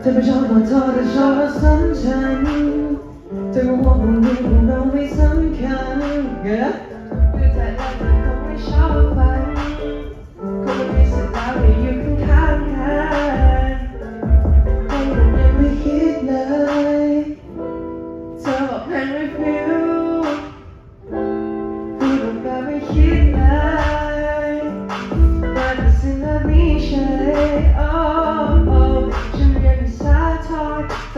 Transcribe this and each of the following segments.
เธอไม่ชอบก็เธอแต่ชอบแล้วซ้ำฉันเธอก็ว่าบางทีพวกเราไม่สำคัญเงี้ยคือแต่ละคนคงไม่ชอบฟังคงไม่มีสิทธิ์แล้วที่อยู่ข้างๆกันแต่ยังยังไม่คิดเลยเธอบอกเพื่อนไม่ฟิวพูดออกมาไม่คิดเลย ต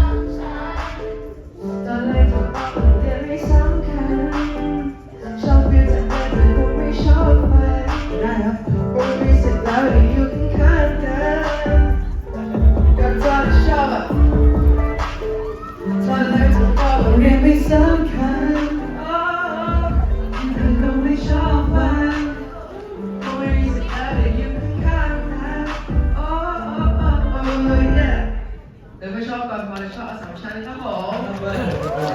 เลยเนี่ยเดี๋ยวไม่ชอบกันพอจะชอบอสสัมชัญครับผม